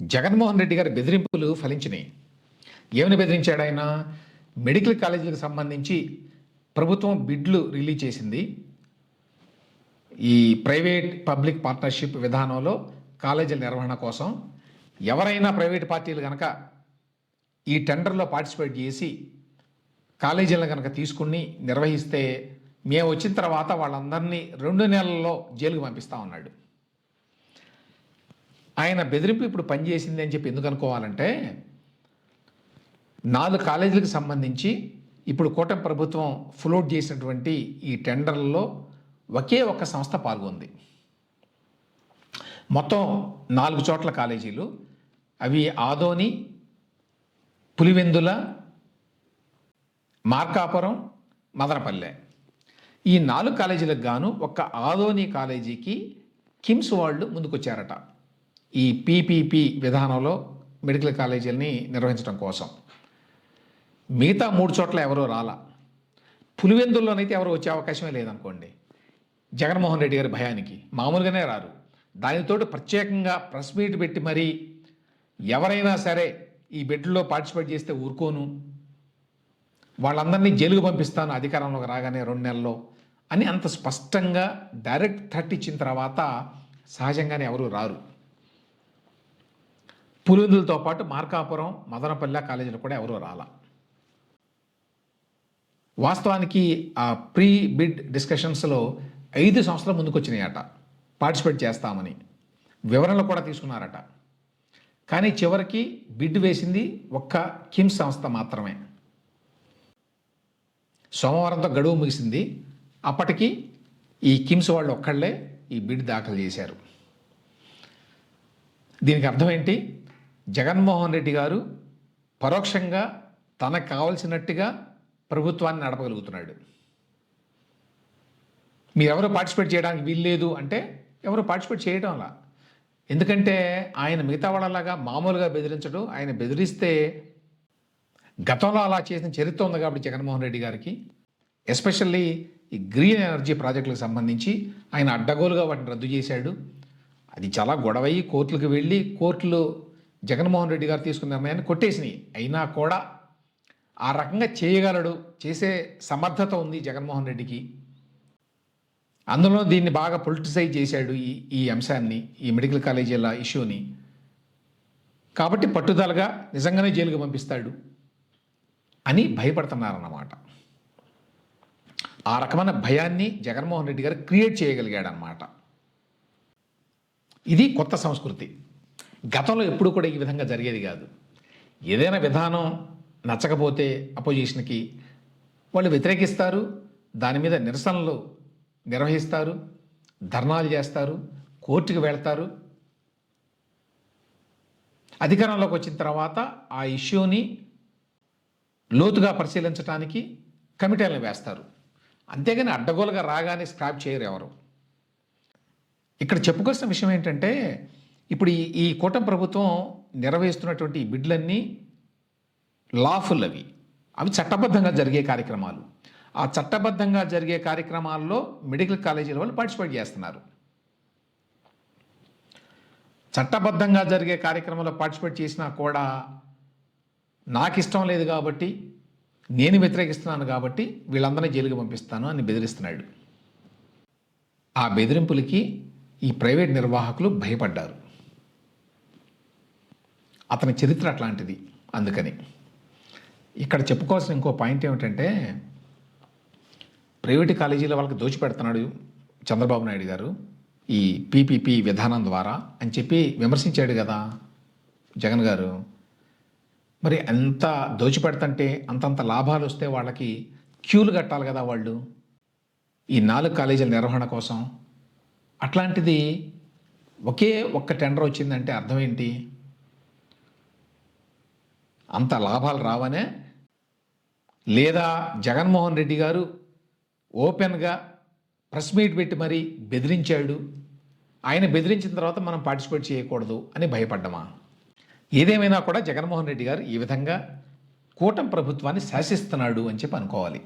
జగన్మోహన్ రెడ్డి గారి బెదిరింపులు ఫలించినాయి. ఏమని బెదిరించాడు ఆయన? మెడికల్ కాలేజీలకు సంబంధించి ప్రభుత్వం బిడ్లు రిలీజ్ చేసింది. ఈ ప్రైవేట్ పబ్లిక్ పార్ట్నర్షిప్ విధానంలో కాలేజీల నిర్వహణ కోసం ఎవరైనా ప్రైవేట్ పార్టీలు కనుక ఈ టెండర్లో పార్టిసిపేట్ చేసి కాలేజీలను కనుక తీసుకుని నిర్వహిస్తే మేము వచ్చిన తర్వాత వాళ్ళందరినీ రెండు నెలల్లో జైలుకు పంపిస్తా ఉన్నాడు. ఆయన బెదిరింపు ఇప్పుడు పనిచేసింది అని చెప్పి ఎందుకు అనుకోవాలంటే నాలుగు కాలేజీలకు సంబంధించి ఇప్పుడు కూటమి ప్రభుత్వం ఫ్లోట్ చేసినటువంటి ఈ టెండర్లలో ఒకే ఒక్క సంస్థ పాల్గొంది. మొత్తం నాలుగు చోట్ల కాలేజీలు అవి ఆదోని పులివెందుల మార్కాపురం మదనపల్లె. ఈ నాలుగు కాలేజీలకు గాను ఒక్క ఆదోని కాలేజీకి కిమ్స్ వాళ్ళు ముందుకొచ్చారట. ఈ పీపీపీ విధానంలో మెడికల్ కాలేజీలని నిర్వహించడం కోసం. మిగతా మూడు చోట్ల ఎవరూ రాలా. పులివెందుల్లోనైతే ఎవరు వచ్చే అవకాశమే లేదనుకోండి. జగన్మోహన్ రెడ్డి గారి భయానికి మామూలుగానే రారు. దానితోటి ప్రత్యేకంగా ప్రెస్ మీట్ పెట్టి మరీ ఎవరైనా సరే ఈ బెడ్లో పార్టిసిపేట్ చేస్తే ఊరుకోను. వాళ్ళందరినీ జైలుకు పంపిస్తాను అధికారంలోకి రాగానే రెండు నెలల్లో అని అంత స్పష్టంగా డైరెక్ట్ థర్ట్ ఇచ్చిన తర్వాత సహజంగానే ఎవరు రారు. పులివెందులతో పాటు మార్కాపురం మదనపల్లె కాలేజీలు కూడా ఎవరు రాలా. వాస్తవానికి ఆ ప్రీ బిడ్ డిస్కషన్స్లో ఐదు సంవత్సరాల ముందుకొచ్చినాయట. పార్టిసిపేట్ చేస్తామని. వివరణలు కూడా తీసుకున్నారట. కానీ చివరికి బిడ్ వేసింది ఒక్క కిమ్స్ సంస్థ మాత్రమే. సోమవారంతో గడువు ముగిసింది. అప్పటికి ఈ కిమ్స్ వాళ్ళు ఒక్కళ్ళే ఈ బిడ్ దాఖలు చేశారు. దీనికి అర్థం ఏంటి? జగన్మోహన్ రెడ్డి గారు పరోక్షంగా తనకు కావలసినట్టుగా ప్రభుత్వాన్ని నడపగలుగుతున్నాడు. మీరెవరు పార్టిసిపేట్ చేయడానికి వీల్లేదు అంటే ఎవరు పార్టిసిపేట్ చేయడంలా ఎందుకంటే ఆయన మిగతా వాళ్ళలాగా మామూలుగా బెదిరించడం ఆయన బెదిరిస్తే గతంలో అలా చేసిన చరిత్ర ఉంది కాబట్టి జగన్మోహన్ రెడ్డి గారికి. ఎస్పెషల్లీ ఈ గ్రీన్ ఎనర్జీ ప్రాజెక్టులకు సంబంధించి ఆయన అడ్డగోలుగా వాటిని రద్దు చేశాడు. అది చాలా గొడవయ్యి కోర్టులకు వెళ్ళి కోర్టులు జగన్మోహన్ రెడ్డి గారు తీసుకున్న నిర్ణయాన్ని కొట్టేసినాయి. అయినా కూడా ఆ రకంగా చేయగలడు చేసే సమర్థత ఉంది జగన్మోహన్ రెడ్డికి. అందులో దీన్ని బాగా పొలిటిసైజ్ చేశాడు ఈ ఈ అంశాన్ని ఈ మెడికల్ కాలేజీల ఇష్యూని. కాబట్టి పట్టుదలగా నిజంగానే జైలుకు పంపిస్తాడు అని భయపడుతున్నారన్నమాట. ఆ రకమైన భయాన్ని జగన్మోహన్ రెడ్డి గారు క్రియేట్ చేయగలిగాడనమాట ఇది కొత్త సంస్కృతి. గతంలో ఎప్పుడు కూడా ఈ విధంగా జరిగేది కాదు. ఏదైనా విధానం నచ్చకపోతే అపోజిషన్కి వాళ్ళు వ్యతిరేకిస్తారు దాని మీద నిరసనలు నిర్వహిస్తారు ధర్నాలు చేస్తారు కోర్టుకు వెళ్తారు. అధికారంలోకి వచ్చిన తర్వాత ఆ ఇష్యూని లోతుగా పరిశీలించడానికి కమిటీలను వేస్తారు. అంతేగాని అడ్డగోలుగా రాగానే స్క్రాప్ చేయరు ఎవరు. ఇక్కడ చెప్పుకోవాల్సిన విషయం ఏంటంటే ఇప్పుడు ఈ ఈ కూటమి ప్రభుత్వం నిర్వహిస్తున్నటువంటి ఈ బిడ్లన్నీ లాఫుల్ అవి అవి చట్టబద్ధంగా జరిగే కార్యక్రమాలు. ఆ చట్టబద్ధంగా జరిగే కార్యక్రమాల్లో మెడికల్ కాలేజీల వాళ్ళు పార్టిసిపేట్ చేస్తున్నారు. చట్టబద్ధంగా జరిగే కార్యక్రమంలో పార్టిసిపేట్ చేసినా కూడా నాకు ఇష్టం లేదు కాబట్టి నేను వ్యతిరేకిస్తున్నాను కాబట్టి వీళ్ళందరినీ జైలుకి పంపిస్తాను అని బెదిరిస్తున్నాడు. ఆ బెదిరింపులకి ఈ ప్రైవేట్ నిర్వాహకులు భయపడ్డారు. అతని చరిత్ర అట్లాంటిది. అందుకని ఇక్కడ చెప్పుకోవాల్సిన ఇంకో పాయింట్ ఏమిటంటే ప్రైవేట్ కాలేజీల వాళ్ళకి దోచిపెడుతున్నాడు చంద్రబాబు నాయుడు గారు ఈ పీపీపీ విధానం ద్వారా అని చెప్పి విమర్శించాడు కదా జగన్ గారు. మరి ఎంత దోచిపెడతంటే అంతంత లాభాలు వస్తే వాళ్ళకి క్యూలు కట్టాలి కదా వాళ్ళు. ఈ నాలుగు కాలేజీల నిర్వహణ కోసం అట్లాంటిది ఒకే ఒక్క టెండర్ వచ్చిందంటే అర్థం ఏంటి? అంత లాభాలు రావనే లేదా జగన్మోహన్ రెడ్డి గారు ఓపెన్గా ప్రెస్ మీట్ పెట్టి మరీ బెదిరించాడు. ఆయన బెదిరించిన తర్వాత మనం పార్టిసిపేట్ చేయకూడదు అని భయపడ్డమా? ఏదేమైనా కూడా జగన్మోహన్ రెడ్డి గారు ఈ విధంగా కూటమి ప్రభుత్వాన్ని శాసిస్తున్నాడు అని చెప్పి అనుకోవాలి.